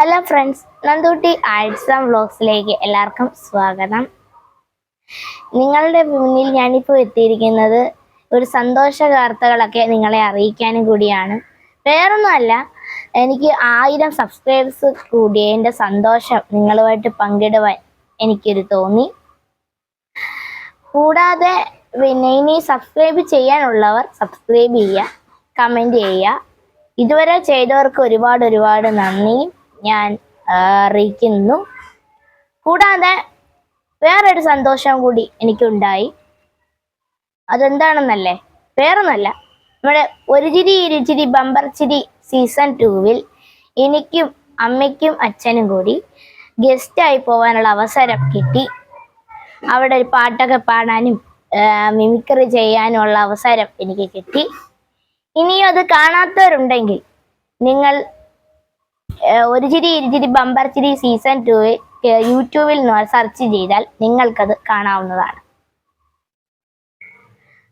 Hello friends Nandootty and വ്ളോഗ്സിലേക്ക് എല്ലാവർക്കും സ്വാഗതം. നിങ്ങളുടെ മുന്നിൽ ഞാനിപ്പോൾ എത്തിയിരിക്കുന്നത് ഒരു സന്തോഷ വാർത്തകളൊക്കെ നിങ്ങളെ അറിയിക്കാനും കൂടിയാണ്. വേറൊന്നുമല്ല എനിക്ക് ആയിരം സബ്സ്ക്രൈബേഴ്സ് കൂടിയതിന്റെ സന്തോഷം നിങ്ങളുമായിട്ട് പങ്കിടുവാൻ എനിക്കൊരു തോന്നി. കൂടാതെ പിന്നെ ഇനി സബ്സ്ക്രൈബ് ചെയ്യാനുള്ളവർ സബ്സ്ക്രൈബ് ചെയ്യുക കമന്റ് ചെയ്യുക. ഇതുവരെ ചെയ്തവർക്ക് ഒരുപാട് ഒരുപാട് നന്ദി. ഞാൻ അറിയിക്കുന്നു. കൂടാതെ വേറൊരു സന്തോഷം കൂടി എനിക്കുണ്ടായി. അതെന്താണെന്നല്ലേ? വേറൊന്നല്ല. നമ്മുടെ ഒരു ചിരി ഇരുചിരി ബമ്പർ ചിരി സീസൺ ടൂവിൽ എനിക്കും അമ്മയ്ക്കും അച്ഛനും കൂടി ഗസ്റ്റായി പോകാനുള്ള അവസരം കിട്ടി. അവിടെ ഒരു പാട്ടൊക്കെ പാടാനും മിമിക്രി ചെയ്യാനുള്ള അവസരം എനിക്ക് കിട്ടി. ഇനിയും അത് കാണാത്തവരുണ്ടെങ്കിൽ നിങ്ങൾ ഒരു ചിരി ഇരുചിരി ബമ്പർ ചിരി സീസൺ ടു യൂട്യൂബിൽ സെർച്ച് ചെയ്താൽ നിങ്ങൾക്കത് കാണാവുന്നതാണ്.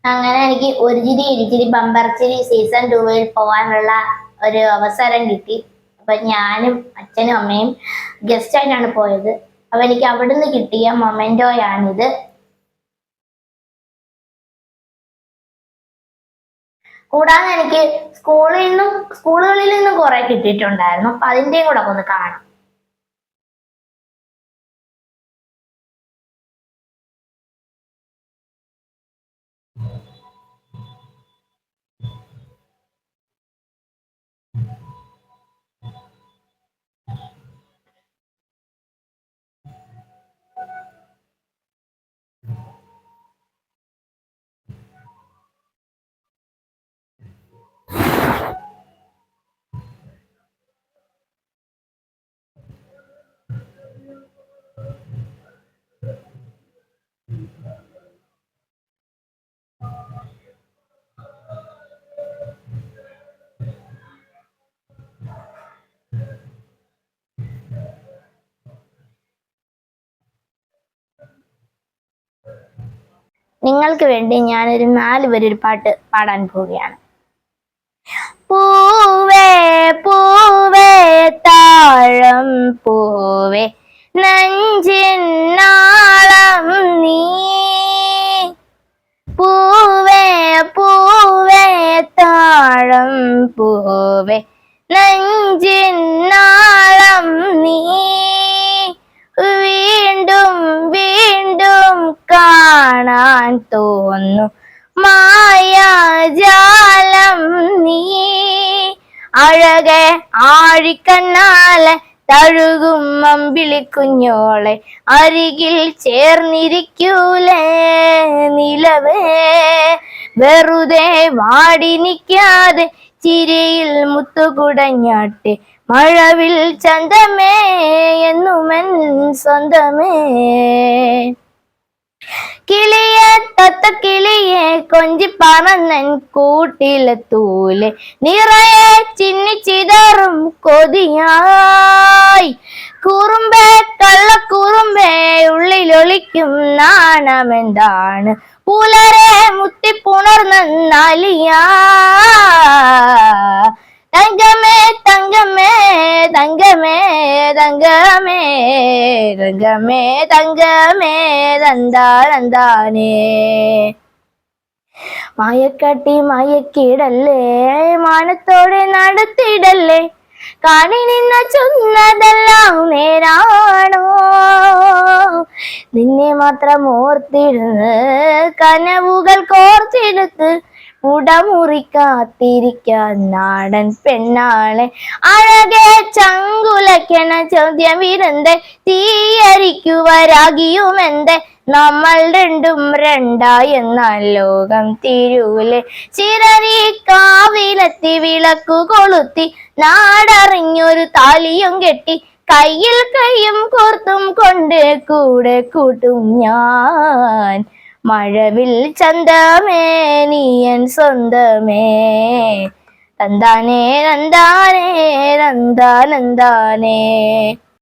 അങ്ങനെ എനിക്ക് ഒരു ചിരി ഇരുചിരി ബമ്പർ ചിരി സീസൺ ടുവിൽ പോകാനുള്ള ഒരു അവസരം കിട്ടി. അപ്പൊ ഞാനും അച്ഛനും അമ്മയും ഗസ്റ്റ് ആയിട്ടാണ് പോയത്. അപ്പൊ എനിക്ക് അവിടുന്ന് കിട്ടിയ മൊമെന്റോയാണിത് കൂടാതെ എനിക്ക് സ്കൂളിൽ നിന്നും സ്കൂളുകളിൽ നിന്നും കുറെ കിട്ടിയിട്ടുണ്ടായിരുന്നു. അപ്പൊ അതിന്റെയും കൂടെ ഒന്ന് കാണാം. നിങ്ങൾക്ക് വേണ്ടി ഞാനൊരു നാല് പേര് ഒരു പാട്ട് പാടാൻ പോവുകയാണ്. പൂവേ പൂവേ താഴം പൂവേ നെഞ്ചിൻ നാളം നീ. പൂവേ പൂവേ താഴം പൂവേ നെഞ്ചിൻ നാളം നീ. തോന്നു. മായാജാലം നീ അഴകെ ആഴിക്കണ്ണാലെ തഴുകും അമ്പിളി കുഞ്ഞോളെ. അരികിൽ ചേർന്നിരിക്കൂലേ നിലവേ. വെറുതെ വാടി നിൽക്കാതെ ചിരിയിൽ മുത്തുകുടഞ്ഞാട്ടെ. മഴവിൽ ചന്തമേ എന്നുമൻ സ്വന്തമേ. കിളിയെ തൊത്ത കിളിയെ കൊഞ്ചി പറന്നൻ കൂട്ടിലെത്തൂലെ നിറയെ ചിന്നി ചിതറും കൊതിയായി. കുറുമ്പേ കള്ളക്കുറുമ്പേ ഉള്ളിലൊളിക്കും നാണമെന്താണ്? പുലരെ മുത്തിപ്പുണർന്നാലിയാ തങ്കമേ തങ്കമേ തങ്കമേ തങ്കമേ തന്താനന്താനേ മായക്കാട്ടി മായക്കിടല്ലേ മാനത്തോടെ നടത്തിടല്ലേ കാണി നിന്ന ചൊന്നതെല്ലാം നേരാണോ? നിന്നെ മാത്രം ഓർത്തിരുന്ന് കനവുകൾ കോർത്തെടുത്ത് ഉടമുറിക്കാത്തിരിക്കാൻ നാടൻ പെണ്ണാളെ. അഴകെ ചങ്കുലക്കണ ചോദ്യം ഇരുന്ന് തീയരിക്കുവരാകിയുമെന്ത്? നമ്മൾ രണ്ടും രണ്ടായി ലോകം തിരൂലെ. ചിരറി കാവിലെത്തി വിളക്കു കൊളുത്തി നാടറിഞ്ഞൊരു താലിയും കെട്ടി കയ്യിൽ കയ്യും കോർത്തും കൊണ്ട് കൂടെ കൂട്ടും ഞാൻ. മഴവിൽ ചന്തമേ നീയൻ സ്വന്തമേ തന്താനേ നന്ദാനേ നന്ദാനന്ദാനേ